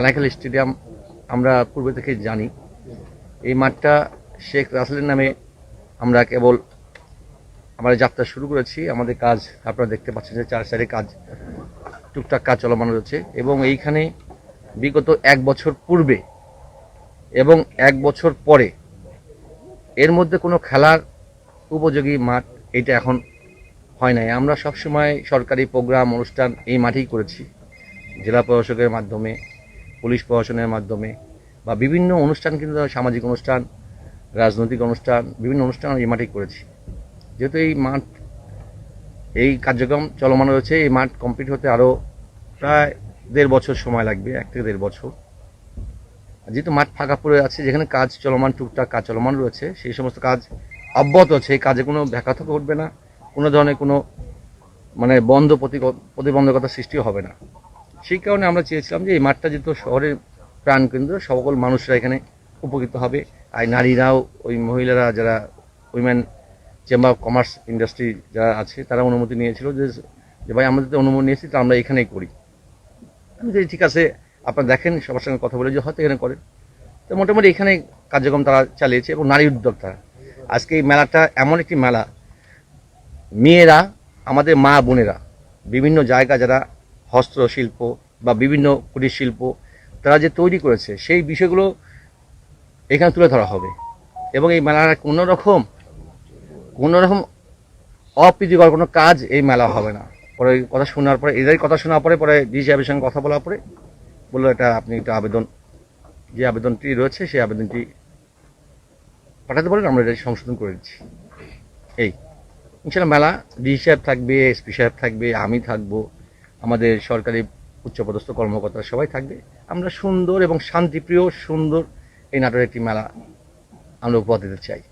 কানাইখাল stadium আমরা পূর্বে থেকে জানি। এই মাঠটা শেখ রাসেলের নামে আমরা কেবল আমরা যাত্রা শুরু করেছি। আমাদের কাজ আপনারা দেখতে পাচ্ছেন যে চার সাইডে কাজ, টুকটাক কাজ চলমান রয়েছে এবং এইখানে বিগত এক বছর পূর্বে এবং এক বছর পরে এর মধ্যে কোনো খেলার উপযোগী মাঠ এটা এখন হয় নাই। আমরা সবসময় সরকারি প্রোগ্রাম, অনুষ্ঠান এই মাঠেই করেছি। জেলা প্রশাসকের মাধ্যমে পুলিশ প্রশাসনের মাধ্যমে বা বিভিন্ন অনুষ্ঠান কিন্তু সামাজিক অনুষ্ঠান, রাজনৈতিক অনুষ্ঠান, বিভিন্ন অনুষ্ঠান এই মাঠেই করেছি। যেহেতু এই মাঠ, এই কার্যক্রম চলমান রয়েছে, এই মাঠ কমপ্লিট হতে আরও প্রায় দেড় বছর সময় লাগবে, এক থেকে দেড় বছর। যেহেতু মাঠ ফাঁকা পড়ে আছে, যেখানে কাজ চলমান, টুকটাক কাজ চলমান রয়েছে, সেই সমস্ত কাজ অব্যাহত আছে, এই কাজে কোনো ব্যাঘাত ঘটবে না, কোনো ধরনের কোনো মানে বন্ধ প্রতি- প্রতিবন্ধকতা সৃষ্টি হবে না। সেই কারণে আমরা চেয়েছিলাম যে এই মাঠটা যেহেতু শহরের প্রাণকেন্দ্র, সকল মানুষরা এখানে উপকৃত হবে। আর নারীরাও, ওই মহিলারা যারা women chamber of commerce industry যারা আছে, তারা অনুমতি নিয়েছিল যে ভাই আমাদের যদি অনুমতি নিয়েছি তো আমরা এখানেই করি। আমি যে ঠিক আছে, আপনারা দেখেন, সবার সঙ্গে কথা বলে যে হয়তো এখানে করেন। তো মোটামুটি এখানে কার্যক্রম তারা চালিয়েছে এবং নারী উদ্যোক্তা আজকে এই মেলাটা এমন একটি মেলা। মেয়েরা, আমাদের মা বোনেরা বিভিন্ন জায়গা যারা হস্তশিল্প বা বিভিন্ন কুটির শিল্প তারা যে তৈরি করেছে, সেই বিষয়গুলো এখানে তুলে ধরা হবে। এবং এই মেলার কোনো রকম কোনো রকম অপ্রীতিকর কোনো কাজ এই মেলা হবে না। পরে কথা শোনার পরে, এদের কথা শোনার পরে পরে ডি সাহেবের সঙ্গে কথা বলার পরে বলল, এটা আপনি একটা আবেদন, যে আবেদনটি রয়েছে, সেই আবেদনটি পাঠাতে পারেন, আমরা এটা সংশোধন করে দিচ্ছি। এই। ইনশাল্লাহ মেলা, ডি সাহেব থাকবে এসপি সাহেব থাকবে, আমি থাকব আমাদের সরকারি উচ্চপদস্থ কর্মকর্তারা সবাই থাকবে। আমরা সুন্দর এবং শান্তিপ্রিয়, সুন্দর এই নাটকের একটি মেলা আমরা উপহার দিতে চাই।